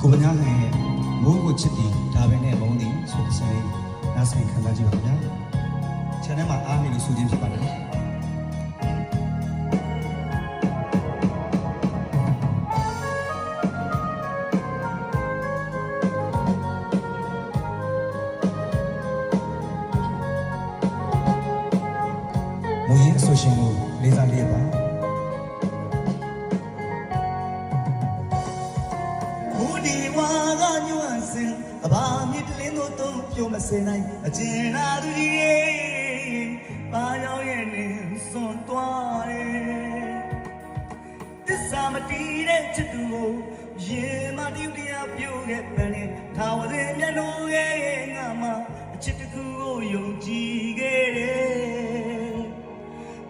ကိုပညာနိုင်ရဲ့မိုးကိုချစ်တီဒါပဲနဲ့မုန်းသည်ဆိုတဲ့ဆယ်လေးနားဆိုင်ခံစားကြည့်ပါဗျာ channel မှာအားနေလို့ဆိုခြင်းဖြစ်ပါတယ်မူရင်းအဆိုရှင်ကိုလေးစားလေးပါ ဒီဝါကညွန့်စင်အဘာမြစ်တလင်းတို့သုံးပြုံးမစင်နိုင်အကျဉ်းသာသူကြီးရဲ့ပါရောက်ရဲ့နေစွန်သွားတယ်တစ္ဆာမတီးတဲ့ချစ်သူကိုရေမတူတရားပြုတ်တဲ့ပန်းနဲ့ထာဝရင်မျက်နှာရဲ့ငါမှအချစ်တစ်ခုကိုယုံကြည်ခဲ့တယ်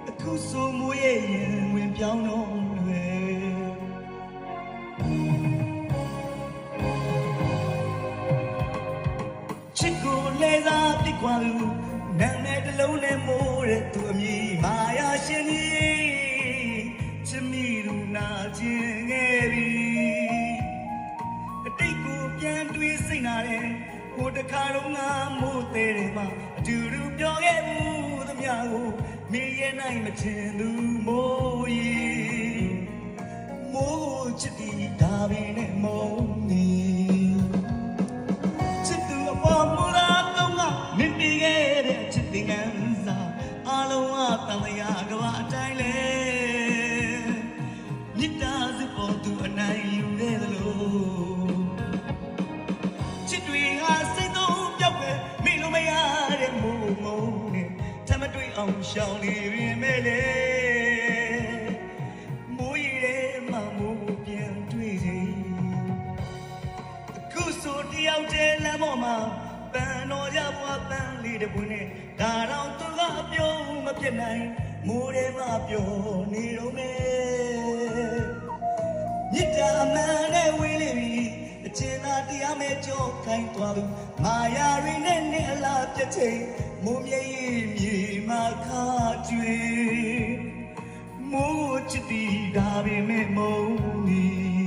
အခုဆိုမွေးရဲ့ရင်ဝင်ပြောင်းတော့ နာတယ်ကိုတခါတော့ငါမို့တဲ့တယ်မှာအတူတူပြောခဲ့မှုသမျှကိုမေးရနိုင်မချင်သူမိုးရီမိုးချစ်တီဒါပင်နဲ့မုန်းနေချစ်သူအပေါ်မူလာတော့ငါမြင်ပြီးခဲ့တဲ့ချစ်တင်ငန်း အောင်ရှောင်နေရင်မဲလေမိုးရည်တဲ့မမိုးပြန်တွေ့ချိန်အခုဆိုတယောက်တည်းလမ်းပေါ်မှာပန်းတော်ကြဘွားပန်းလေးတစ်ပွင့်နဲ့ဒါတော့သူကအပြုံးမပြတ်နိုင်မိုးထဲမှာပျော်နေတော့မယ်မြစ်တာအမှန်နဲ့ဝေးလိပြီအချင်းသာတရားမဲ့ကြောခိုင်းသွားသူမာယာရီနဲ့နဲ့အလားပြတ်ချိန်မိုးမြည်ရီမြေမှာ ခကျွေမိုးချစ်တီဒါပေမဲ့မုံနီ